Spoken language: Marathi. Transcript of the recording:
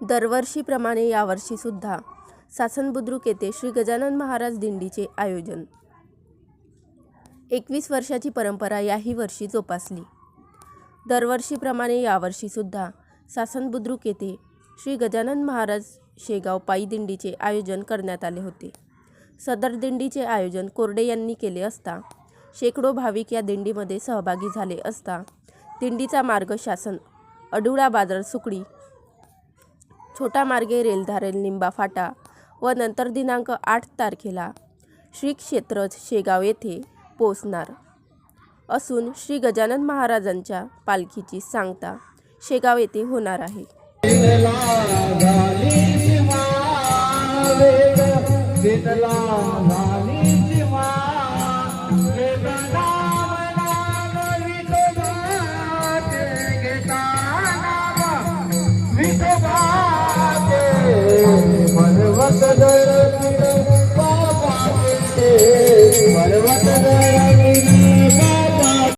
दरवर्षीप्रमाणे यावर्षीसुद्धा सासन बुद्रुक येथे श्री गजानन महाराज दिंडीचे आयोजन. एकवीस वर्षाची परंपरा याही वर्षी जोपासली. दरवर्षीप्रमाणे यावर्षीसुद्धा सासन बुद्रुक येथे श्री गजानन महाराज शेगाव पायी दिंडीचे आयोजन करण्यात आले होते. सदर दिंडीचे आयोजन कोरडे यांनी केले असता शेकडो भाविक या दिंडीमध्ये सहभागी झाले असता दिंडीचा मार्ग शासन अडुळा बाजार सुकडी छोटा मार्गे रेलधारेल लिंबा फाटा व नंतर दिनांक आठ तारखेला श्री क्षेत्र शेगाव येथे पोचणार असून श्री गजानन महाराजांच्या पालखीची सांगता शेगाव येथे होणार आहे पर्वत पर्वत